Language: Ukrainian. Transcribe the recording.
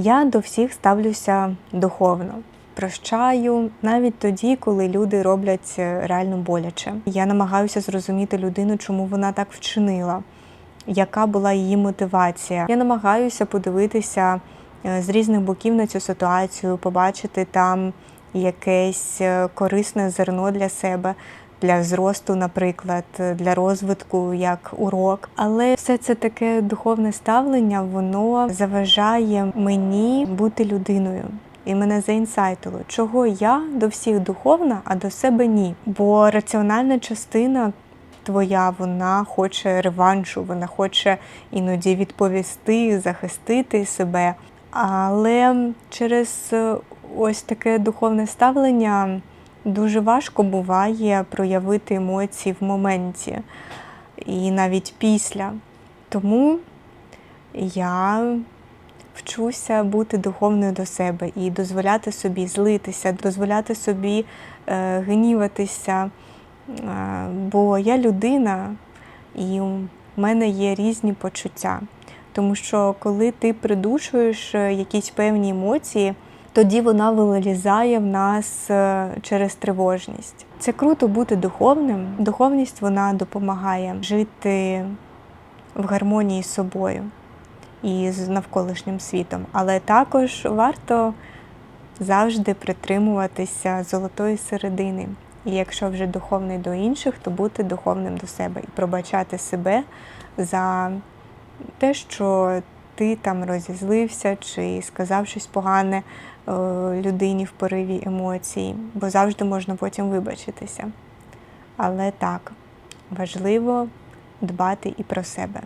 Я до всіх ставлюся духовно. Прощаю навіть тоді, коли люди роблять е, реально боляче. Я намагаюся зрозуміти людину, чому вона так вчинила, яка була її мотивація. Я намагаюся подивитися е, з різних боків на цю ситуацію, побачити там якесь е, корисне зерно для себе. Для зросту, наприклад, для розвитку як урок. Але все це таке духовне ставлення, воно заважає мені бути людиною. І мене заінсайтило, чого я до всіх духовна, а до себе ні. Бо раціональна частина твоя, вона хоче реваншу, вона хоче іноді відповісти, захистити себе. Але через ось таке духовне ставлення дуже важко буває проявити емоції в моменті і навіть після. Тому я вчуся бути духовною до себе і дозволяти собі злитися, дозволяти собі е, гніватися. Е, бо я людина і у мене є різні почуття. Тому що коли ти придушуєш е, якісь певні емоції, тоді вона вилізає в нас е, через тривожність. Це круто бути духовним. Духовність вона допомагає жити в гармонії з собою і з навколишнім світом. Але також варто завжди притримуватися золотої середини. І якщо вже духовний до інших, то бути духовним до себе і пробачати себе за те, що ти там розізлився чи сказав щось погане е, людині в пориві емоцій, бо завжди можна потім вибачитися. Але так, важливо дбати і про себе.